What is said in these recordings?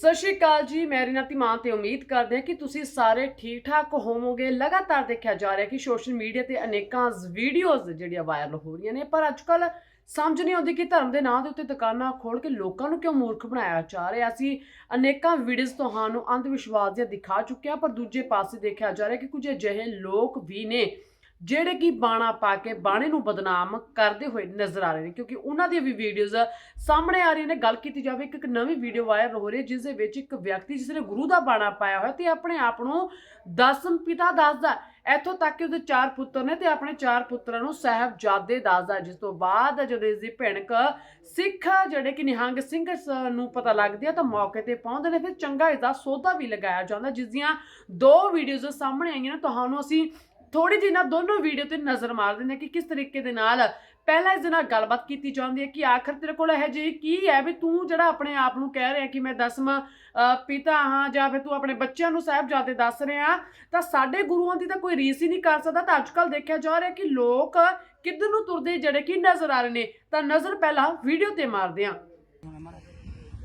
ਸਤਿ ਸ਼੍ਰੀ ਅਕਾਲ ਜੀ, ਮੈਂ ਰੀਨਾ ਧੀਮਾਨ ਤੇ ਉਮੀਦ ਕਰਦੇ ਹਾਂ ਕਿ ਤੁਸੀਂ ਸਾਰੇ ਠੀਕ ਠਾਕ ਹੋਵੋਗੇ। ਲਗਾਤਾਰ ਦੇਖਿਆ ਜਾ ਰਿਹਾ ਕਿ ਸੋਸ਼ਲ ਮੀਡੀਆ ਤੇ ਅਨੇਕਾਂ ਵੀਡੀਓਜ਼ ਜਿਹੜੀਆਂ ਵਾਇਰਲ ਹੋ ਰਹੀਆਂ ਨੇ, ਪਰ ਅੱਜਕੱਲ ਸਮਝ ਨਹੀਂ ਆਉਂਦੀ ਕਿ ਧਰਮ ਦੇ ਨਾਂ ਦੇ ਉੱਤੇ ਦੁਕਾਨਾਂ ਖੋਲ ਕੇ ਲੋਕਾਂ ਨੂੰ ਕਿਉਂ ਮੂਰਖ ਬਣਾਇਆ ਜਾ ਰਿਹਾ। ਸੀ ਅਨੇਕਾਂ ਵੀਡੀਓਜ਼ ਤੁਹਾਨੂੰ ਅੰਧ ਵਿਸ਼ਵਾਸ ਦੀਆਂ ਦਿਖਾ ਚੁੱਕਿਆ ਪਰ ਦੂਜੇ ਪਾਸੇ ਦੇਖਿਆ ਜਾ ਰਿਹਾ ਕਿ ਕੁਝ ਅਜਿਹੇ ਲੋਕ ਵੀ ਨੇ ਜਿਹੜੇ ਕਿ ਬਾਣਾ ਪਾ ਕੇ ਬਾਣੇ ਨੂੰ ਬਦਨਾਮ ਕਰਦੇ ਹੋਏ ਨਜ਼ਰ ਆ ਰਹੇ ਨੇ, ਕਿਉਂਕਿ ਉਹਨਾਂ ਦੀਆਂ ਵੀ ਵੀਡੀਓਜ਼ ਸਾਹਮਣੇ ਆ ਰਹੀਆਂ ਨੇ। ਗੱਲ ਕੀਤੀ ਜਾਵੇ ਇੱਕ ਇੱਕ ਨਵੀਂ ਵੀਡੀਓ ਵਾਇਰਲ ਹੋ ਰਹੀ ਹੈ, ਜਿਸ ਦੇ ਵਿੱਚ ਇੱਕ ਵਿਅਕਤੀ, ਜਿਸ ਨੇ ਗੁਰੂ ਦਾ ਬਾਣਾ ਪਾਇਆ ਹੋਇਆ ਤੇ ਆਪਣੇ ਆਪ ਨੂੰ ਦਸਮ ਪਿਤਾ ਦੱਸਦਾ ਇੱਥੋਂ ਤੱਕ ਕਿ ਉਹਦੇ ਚਾਰ ਪੁੱਤਰ ਨੇ ਤੇ ਆਪਣੇ ਚਾਰ ਪੁੱਤਰਾਂ ਨੂੰ ਸਾਹਿਬਜ਼ਾਦੇ ਦੱਸਦਾ ਜਿਸ ਤੋਂ ਬਾਅਦ ਜਦੋਂ ਇਸ ਦੀ ਭਿਣਕ ਸਿੱਖ, ਜਿਹੜੇ ਕਿ ਨਿਹੰਗ ਸਿੰਘ ਸ- ਨੂੰ ਪਤਾ ਲੱਗਦੀ ਆ ਤਾਂ ਮੌਕੇ ਤੇ ਪਹੁੰਚਦੇ ਨੇ। ਫਿਰ ਚੰਗਾ ਇਸ ਦਾ ਸੌਦਾ ਵੀ ਲਗਾਇਆ ਜਾਂਦਾ, ਜਿਸ ਦੀਆਂ ਦੋ ਵੀਡੀਓਜ਼ ਸਾਹਮਣੇ ਆਈਆਂ ਨੇ। ਤੁਹਾਨੂੰ ਅਸੀਂ ਥੋੜੀ ਜਿਹੀ ਨਾ ਦੋਨੋਂ ਵੀਡੀਓ ਤੇ ਨਜ਼ਰ ਮਾਰ ਦਿੰਦੇ ਕਿ ਕਿਸ ਤਰੀਕੇ ਦੇ ਨਾਲ ਪਹਿਲਾਂ ਇਸ ਦੇ ਨਾਲ ਗੱਲਬਾਤ ਕੀਤੀ ਜਾਂਦੀ ਹੈ ਕਿ ਆਖਰ ਤੇਰੇ ਕੋਲ ਇਹ ਜਿਹੀ ਕੀ ਹੈ ਵੀ ਤੂੰ ਜਿਹੜਾ ਆਪਣੇ ਆਪ ਨੂੰ ਕਹਿ ਰਿਹਾ ਕਿ ਮੈਂ ਦਸਵਾਂ ਪਿਤਾ ਹਾਂ ਜਾਂ ਫਿਰ ਤੂੰ ਆਪਣੇ ਬੱਚਿਆਂ ਨੂੰ ਸਾਹਿਬਜ਼ਾਦੇ ਦੱਸ ਰਿਹਾ, ਤਾਂ ਸਾਡੇ ਗੁਰੂਆਂ ਦੀ ਤਾਂ ਕੋਈ ਰੀਸ ਹੀ ਨਹੀਂ ਕਰ ਸਕਦਾ। ਤਾਂ ਅੱਜਕੱਲ ਦੇਖਿਆ ਜਾ ਰਿਹਾ ਕਿ ਲੋਕ ਕਿੱਧਰ ਨੂੰ ਤੁਰਦੇ ਜਿਹੜੇ ਕਿ ਨਜ਼ਰ ਆ ਰਹੇ ਨੇ, ਤਾਂ ਨਜ਼ਰ ਪਹਿਲਾਂ ਵੀਡੀਓ ਤੇ ਮਾਰਦੇ ਹਾਂ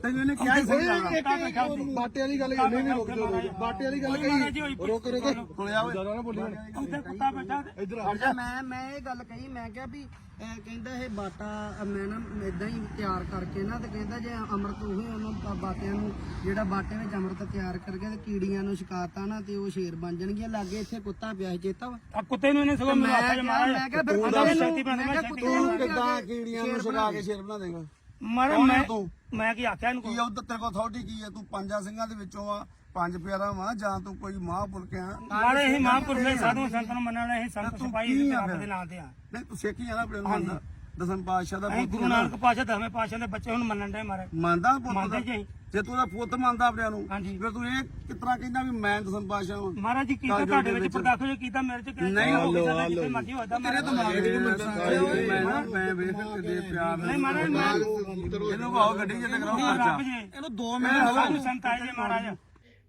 ਤੈਨੂੰ ਇਹਨੇ ਕਿਹਾ ਹੀ ਜਾਣਾ ਬਾਟੇ ਵਾਲੀ ਗੱਲ ਕਹੀ ਨਹੀਂ ਰੁਕ ਜਾ ਬਾਟੇ ਵਾਲੀ ਗੱਲ ਕਹੀ ਰੁਕ ਰੁਕ ਹੁਣ ਆ ਜ਼ਿਆਦਾ ਨਾ ਬੋਲੀ ਇੱਧਰ ਆ। ਅੱਛਾ ਮੈਂ ਮੈਂ ਇਹ ਗੱਲ ਕਹੀ ਮੈਂ ਕਿਹਾ ਵੀ ਕਹਿੰਦਾ ਇਹ ਬਾਟਾ ਮੈਂ ਨਾ ਇਦਾਂ ਹੀ ਤਿਆਰ ਕਰਕੇ ਨਾ ਤੇ ਕਹਿੰਦਾ ਜੇ ਅੰਮ੍ਰਿਤ ਉਹੀ ਉਹਨੂੰ ਬਾਟਿਆਂ ਨੂੰ ਜਿਹੜਾ ਬਾਟੇ ਵਿੱਚ ਅੰਮ੍ਰਿਤ ਤਿਆਰ ਕਰਕੇ ਤੇ ਕੀੜੀਆਂ ਨੂੰ ਛਕਾਤਾ ਨਾ ਤੇ ਉਹ ਸ਼ੇਰ ਬਣ ਜਾਣਗੀਆਂ। ਲਾਗੇ ਇੱਥੇ ਕੁੱਤਾ ਪਿਆ ਸੀ ਚੇਤਾ ਵਾ? ਆ ਕੁੱਤੇ ਨੂੰ ਇਹਨੇ ਸਗੋਂ ਮੈਂ ਮੈਨੂੰ ਆਖਿਆ ਕਿਹਾ ਮਾਰਾ ਮੈਂ ਕਿਹਾ ਫਿਰ ਕੁੱਤੇ ਨੂੰ ਸ਼ਕਤੀ ਬਣ ਮੈਂ ਕਿਹਾ ਕੁੱਤੇ ਨੂੰ ਕਿੱਦਾਂ ਕੀੜੀਆਂ ਨੂੰ ਛੁਡਾ ਕੇ ਸ਼ੇਰ ਬਣਾ ਦੇਗਾ? ਮਾਰਾ ਕੌਣ ਆ ਮੈਂ ਤੂੰ? ਮੈਂ ਕੀ ਆਖਿਆ ਇਹਨੂੰ ਕੀ ਉਧਰ ਤੇਰੇ ਕੋਲ ਅਥਾਰਟੀ ਕੀ ਹੈ ਤੂੰ ਪੰਜਾਂ ਸਿੰਘਾਂ ਦੇ ਵਿੱਚੋਂ ਆ ਪੰਜ ਪਿਆਰਾ ਵਾ ਜਾਂ ਤੂੰ ਕੋਈ ਮਹਾਂਪੁਰਖ ਆ ਮਾਰੇ ਇਹ ਮਹਾਂਪੁਰਖ ਨੇ ਸਾਧੂ ਸੰਤਾਂ ਨੂੰ ਮੰਨਣ ਵਾਲੇ ਸੰਤ ਤੂੰ ਸਿਪਾਹੀ ਕੀ ਆ ਰੱਬ ਫਿਰ? ਦੇ ਨਾਂ ਤੇ ਆ ਨਹੀਂ ਤੂੰ ਸਿੱਖ ਹੀ ਆ ਨਾ ਆਪਣੇ ਨੂੰ ਮੰਨਦਾ ਦਸਮ ਪਾਤਸ਼ਾਹ ਦਾ ਅਸੀਂ ਪੁੱਤ ਗੁਰੂ ਹੀ। ਨਾਨਕ ਪਾਸ਼ਾ ਦਸਵੇਂ ਪਾਸ਼ਾ ਦੇ ਬੱਚੇ ਹੁਣ ਮੰਨਣ ਦੇ ਮਾਰੇ ਮੰਨਦਾ ਪੁੱਤ ਮੰਨਦੇ ਜੀ ਅਸੀਂ। ਜੇ ਤੂੰ ਉਹਦਾ ਪੁੱਤ ਮੰਨਦਾ ਆਪਣੇ ਨੂੰ ਹਾਂਜੀ। ਫਿਰ ਤੂੰ ਇਹ ਕਿਤਨਾ ਕਹਿੰਦਾ ਵੀ ਮੈਂ ਦਸਮ ਪਾਤਸ਼ਾਹ ਹਾਂ ਮਹਾਰਾਜ ਜੀ ਕੀਤਾ ਤੁਹਾਡੇ ਦੇ ਵਿੱਚ। ਪਰਦਾਖ ਜੋ ਕੀਤਾ ਮੇਰੇ ਚ ਕਿਹਾ ਨਹੀਂ, ਹੋ ਹਲੋ, ਸਕਦਾ ਜਿੱਥੇ ਮਰਜ਼ੀ ਹੋਦਾ ਤੇਰੇ ਤੋਂ ਮੰਗ ਕੇ ਮੈਂ ਨਾ ਮੈਂ ਵੇਖ ਕੇ ਪਿਆਰ ਨਾਲ ਨਹੀਂ ਮਹਾਰਾਜ ਮੈਂ ਇਹਨੂੰ ਭਾਓ ਗੱਡੀ ਜਿੱਤੇ ਕਰਾਓ ਰੱਬ ਜੀ। ਇਹਨੂੰ 2 ਸਾਧੂ ਮਿੰਟ ਸੰਤ ਆਏ ਜੀ ਮਹਾਰਾਜ।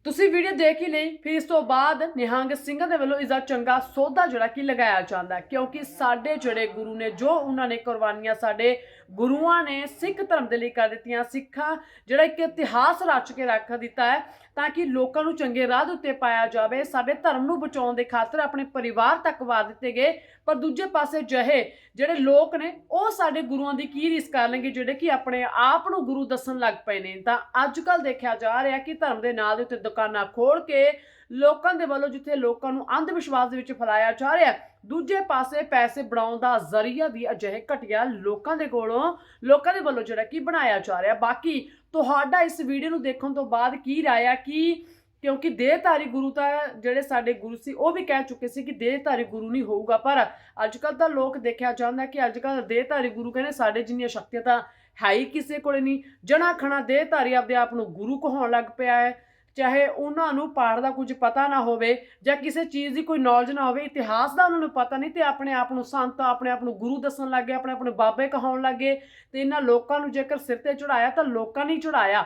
ਤੁਸੀਂ ਵੀਡੀਓ ਦੇਖ ਹੀ ਲਈ, ਫਿਰ ਇਸ ਤੋਂ ਬਾਅਦ ਨਿਹੰਗ ਸਿੰਘਾਂ ਦੇ ਵੱਲੋਂ ਇਸ ਦਾ ਚੰਗਾ ਸੌਦਾ ਜਿਹੜਾ ਕਿ ਲਗਾਇਆ ਜਾਂਦਾ ਕਿਉਂਕਿ ਸਾਡੇ ਜਿਹੜੇ ਗੁਰੂ ਨੇ, ਜੋ ਉਹਨਾਂ ਨੇ ਕੁਰਬਾਨੀਆਂ ਸਾਡੇ ਗੁਰੂਆਂ ਨੇ ਸਿੱਖ ਧਰਮ ਦੇ ਲਈ ਕਰ ਦਿੱਤੀਆਂ, ਸਿੱਖਾਂ ਜਿਹੜਾ ਇੱਕ ਇਤਿਹਾਸ ਰਚ ਕੇ ਰੱਖ ਦਿੱਤਾ ਹੈ, ਤਾਂ ਕਿ ਲੋਕਾਂ ਨੂੰ ਚੰਗੇ ਰਾਹ ਦੇ ਉੱਤੇ ਪਾਇਆ ਜਾਵੇ, ਸਾਡੇ ਧਰਮ ਨੂੰ ਬਚਾਉਣ ਦੇ ਖਾਤਰ ਆਪਣੇ ਪਰਿਵਾਰ ਤੱਕ ਵਾਰ ਦਿੱਤੇ ਗਏ, ਪਰ ਦੂਜੇ ਪਾਸੇ ਜਹੇ ਜਿਹੜੇ ਲੋਕ ਨੇ, ਉਹ ਸਾਡੇ ਗੁਰੂਆਂ ਦੀ ਕੀ ਰੀਸ ਕਰ ਲੈਣਗੇ ਜਿਹੜੇ ਕਿ ਆਪਣੇ ਆਪ ਨੂੰ ਗੁਰੂ ਦੱਸਣ ਲੱਗ ਪਏ ਨੇ। ਤਾਂ ਅੱਜ ਕੱਲ ਦੇਖਿਆ ਜਾ ਰਿਹਾ ਕਿ ਧਰਮ ਦੇ ਨਾਂ ਦੇ ਉੱਤੇ ਦੁਕਾਨਾਂ ਖੋਲ ਕੇ ਲੋਕਾਂ ਦੇ ਵੱਲੋਂ ਜਿੱਥੇ ਲੋਕਾਂ ਨੂੰ ਅੰਧ ਵਿਸ਼ਵਾਸ ਦੇ ਵਿੱਚ ਫੈਲਾਇਆ ਜਾ ਰਿਹਾ ਦੂਜੇ ਪਾਸੇ ਪੈਸੇ ਬਣਾਉਣ ਦਾ ਜ਼ਰੀਆ ਵੀ ਅਜਿਹੇ ਘਟੀਆ ਲੋਕਾਂ ਦੇ ਕੋਲੋਂ, ਲੋਕਾਂ ਦੇ ਵੱਲੋਂ ਜਿਹੜਾ ਕਿ ਬਣਾਇਆ ਜਾ ਰਿਹਾ। ਬਾਕੀ ਤੁਹਾਡਾ ਇਸ ਵੀਡੀਓ ਨੂੰ ਦੇਖਣ ਤੋਂ ਬਾਅਦ ਕੀ ਰਾਇਆ ਕਿ ਕਿਉਂਕਿ ਦੇਹਧਾਰੀ ਗੁਰੂ ਤਾਂ ਜਿਹੜੇ ਸਾਡੇ ਗੁਰੂ ਸੀ, ਉਹ ਵੀ ਕਹਿ ਚੁੱਕੇ ਸੀ ਕਿ ਦੇਹਧਾਰੀ ਗੁਰੂ ਨਹੀਂ ਹੋਊਗਾ। ਪਰ ਅੱਜ ਕੱਲ ਤਾਂ ਲੋਕ ਦੇਖਿਆ ਜਾਂਦਾ ਕਿ ਅੱਜ ਕੱਲ ਦੇਹਧਾਰੀ ਗੁਰੂ ਕਹਿੰਦੇ ਸਾਡੇ ਜਿੰਨੀਆਂ ਸ਼ਕਤੀਆਂ ਤਾਂ ਹੈ ਹੀ ਕਿਸੇ ਕੋਲੇ ਨਹੀਂ। ਜਣਾ ਖਣਾ ਦੇਹਧਾਰੀ ਆਪਦੇ ਆਪ ਨੂੰ ਗੁਰੂ ਕਹਾਉਣ ਲੱਗ ਪਿਆ ਹੈ। ਚਾਹੇ ਉਹਨਾਂ ਨੂੰ ਪਾਠ ਦਾ ਕੁਝ ਪਤਾ ਨਾ ਹੋਵੇ ਜਾਂ ਕਿਸੇ ਚੀਜ਼ ਦੀ ਕੋਈ ਨੌਲੇਜ ਨਾ ਹੋਵੇ, ਇਤਿਹਾਸ ਦਾ ਉਹਨਾਂ ਨੂੰ ਪਤਾ ਨਹੀਂ ਤੇ ਆਪਣੇ ਆਪ ਨੂੰ ਸੰਤ, ਆਪਣੇ ਆਪ ਨੂੰ ਗੁਰੂ ਦੱਸਣ ਲੱਗੇ ਆਪਣੇ ਆਪ ਨੂੰ ਬਾਬੇ ਕਹਾਉਣ ਲੱਗੇ ਤੇ ਇਹਨਾਂ ਲੋਕਾਂ ਨੂੰ ਜੇਕਰ ਸਿਰ ਤੇ ਚੜਾਇਆ ਤਾਂ ਲੋਕਾਂ ਨੇ ਹੀ ਚੜਾਇਆ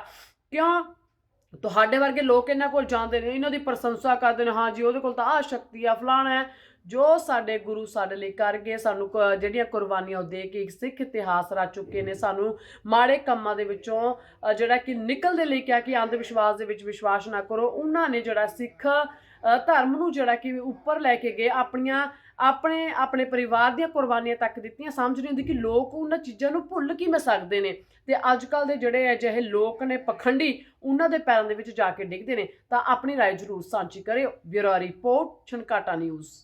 ਕਿਉਂ? ਤੁਹਾਡੇ ਵਰਗੇ ਲੋਕ ਇਹਨਾਂ ਕੋਲ ਜਾਂਦੇ ਨੇ, ਇਹਨਾਂ ਦੀ ਪ੍ਰਸ਼ੰਸਾ ਕਰਦੇ ਨੇ, ਹਾਂ ਜੀ ਉਹਦੇ ਕੋਲ ਤਾਂ ਆਹ ਸ਼ਕਤੀ ਆ, ਫਲਾਣਾ ਹੈ। ਜੋ ਸਾਡੇ ਗੁਰੂ ਸਾਡੇ ਲਈ ਕਰ ਗਏ ਸਾਨੂੰ ਕ- ਜਿਹੜੀਆਂ ਕੁਰਬਾਨੀਆਂ ਉਹ ਦੇ ਕੇ ਇੱਕ ਸਿੱਖ ਇਤਿਹਾਸ ਰਚ ਚੁੱਕੇ ਨੇ ਸਾਨੂੰ ਮਾੜੇ ਕੰਮਾਂ ਦੇ ਵਿੱਚੋਂ ਅ, ਜਿਹੜਾ ਕਿ ਨਿਕਲ ਦੇ ਲਈ ਕਿਹਾ ਕਿ ਅੰਧ ਵਿਸ਼ਵਾਸ ਦੇ ਵਿੱਚ ਵਿਸ਼ਵਾਸ ਨਾ ਕਰੋ ਉਹਨਾਂ ਨੇ ਜਿਹੜਾ ਸਿੱਖ ਅ, ਧਰਮ ਨੂੰ ਜਿਹੜਾ ਕਿ ਉੱਪਰ ਲੈ ਕੇ ਗਏ ਆਪਣੀਆਂ ਆਪਣੇ ਆਪਣੇ ਪਰਿਵਾਰ ਦੀਆਂ ਕੁਰਬਾਨੀਆਂ ਤੱਕ ਦਿੱਤੀਆਂ ਸਮਝ ਨਹੀਂ ਹੁੰਦੀ ਕਿ ਲੋਕ ਉਹਨਾਂ ਚੀਜ਼ਾਂ ਨੂੰ ਭੁੱਲ ਕਿਵੇਂ ਸਕਦੇ ਨੇ ਤੇ ਅੱਜ ਕੱਲ ਦੇ ਜਿਹੜੇ ਅਜਿਹੇ ਲੋਕ ਨੇ ਪਖੰਡੀ ਉਹਨਾਂ ਦੇ ਪੈਰਾਂ ਦੇ ਵਿੱਚ ਜਾ ਕੇ ਡਿੱਗਦੇ ਨੇ ਤਾਂ ਆਪਣੀ رائے ਜ਼ਰੂਰ ਸਾਂਝੀ ਕਰਿਓ ਬਿਊਰੋ ਰਿਪੋਰਟ ਛਨਕਾਟਾ ਨਿਊਜ਼